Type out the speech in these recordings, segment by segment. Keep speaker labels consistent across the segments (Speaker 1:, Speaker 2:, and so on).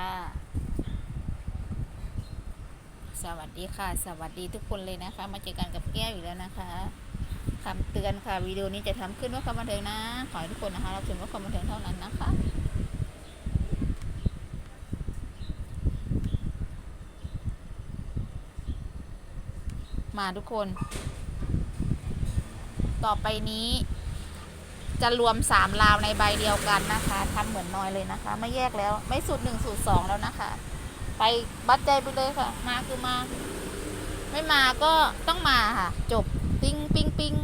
Speaker 1: ค่ะ สวัสดีค่ะ สวัสดีทุกคนเลยนะคะ มาเจอกันกับแก้วอีกแล้วนะคะคำเตือนค่ะวิดีโอนี้จะทำขึ้นว่าความบันเทิงนะ ขอให้ทุกคนนะคะรับชมว่าความบันเทิงเท่านั้นนะคะมาทุกคน ต่อไปนี้ จะรวมสามราวในใบเดียวกันนะคะทำเหมือนน้อยเลยนะคะ ไม่แยกแล้วไม่สูตรหนึ่งสูตรสองแล้วนะคะ ไปบัดใจไปเลยค่ะ มาคือมา ไม่มาก็ต้องมาค่ะ จบปิ้งปิ้งปิ้ง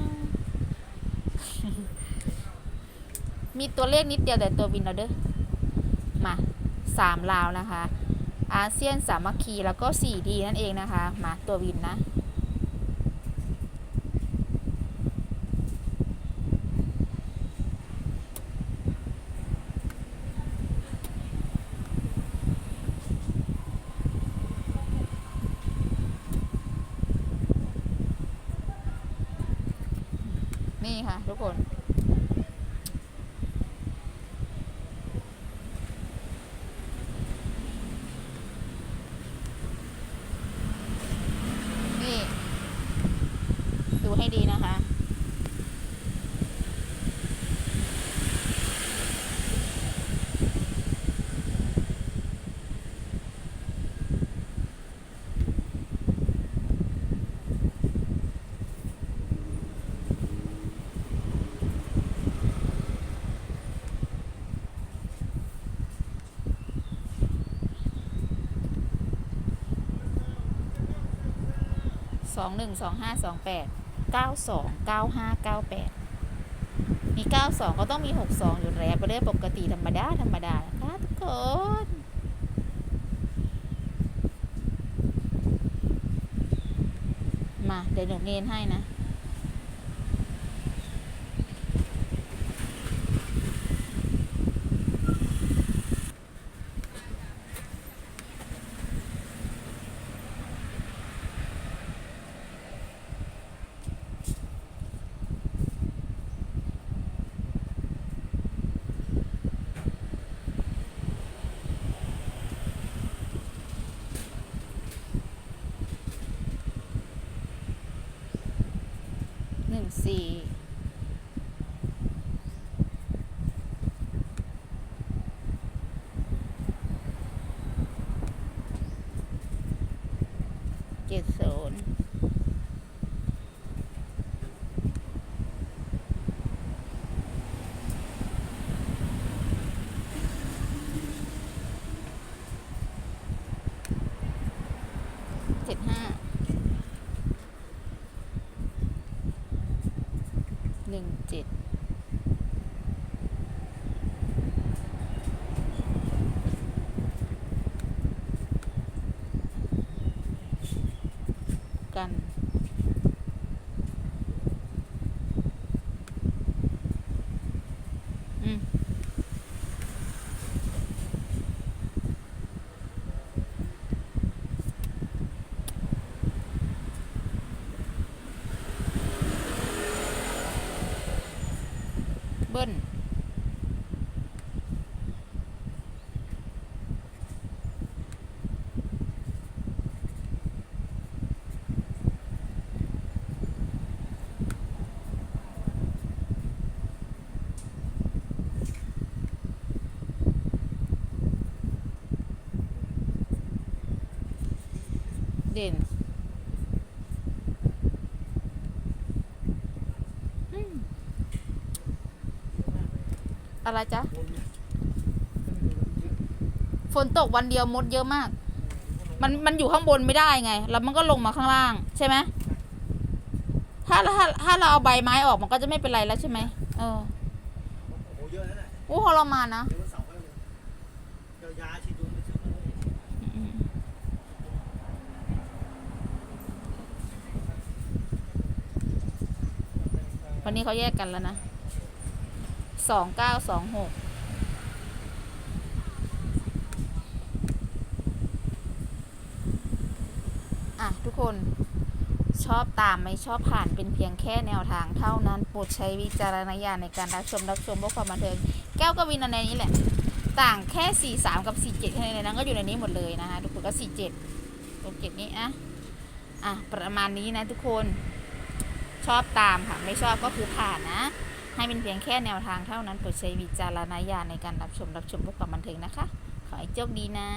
Speaker 1: มีตัวเลขนิดเดียวแต่ตัววินเราเด้อมาสามลาวนะคะ อาเซียนสามัคคีแล้วก็สี่ดีนั่นเองนะคะ มาตัววินนะ นี่ค่ะ ทุกคนนี่ดูให้ดีนะคะ สองหนึ่งสองห้าสองแปดเก้าสองเก้าห้าเก้าแปดมีเก้าสองก็ต้องมีหกสองอยู่แล้วไปเรื่อยปกติธรรมดาธรรมดานะคะทุกคนมาเดี๋ยวหนูเนนให้นะ สี่เจ็ดศูนย์เจ็ดห้า หนึ่ง เจ็ดกัน อืม เบิ้ลเด่นอืม อะไรจ๊ะ ฝนตกวันเดียวมดเยอะมาก มันมันอยู่ข้างบนไม่ได้ไง แล้วมันก็ลงมาข้างล่างใช่ไหมถ้าถ้าถ้าเราเอาใบไม้ออกมันก็จะไม่เป็นไรแล้วใช่ไหมเออ
Speaker 2: โอ้เยอะนั่นแหละ
Speaker 1: โอ้ทรมานนะ
Speaker 2: เดี๋ยววันเสาร์ไปเลยเดี๋ยวยาฉีดดูไปซื้อมาเลย
Speaker 1: อืมวันนี้เขาแยกกันแล้วนะ สองเก้าสองหกอะ ทุกคนชอบตามไม่ชอบผ่านเป็นเพียงแค่แนวทางเท่านั้นโปรดใช้วิจารณญาณในการรับชมรับชมเพื่อความบันเทิงแก้วกวินในนี้แหละ ต่างแค่ 43 กับ 47แค่นั้นเลยนก็อยู่ในนี้หมดเลยนะคะทุกคนก็ 47ตรงเจ็ดนี้อะอะ ประมาณนี้นะทุกคนชอบตามค่ะ ไม่ชอบก็คือผ่านนะ ให้เป็นเพียงแค่แนวทางเท่านั้นโปรดใช้วิจารณญาณในการรับชมรับชมพวกความบันเทิงนะคะ ขอให้โชคดีนะ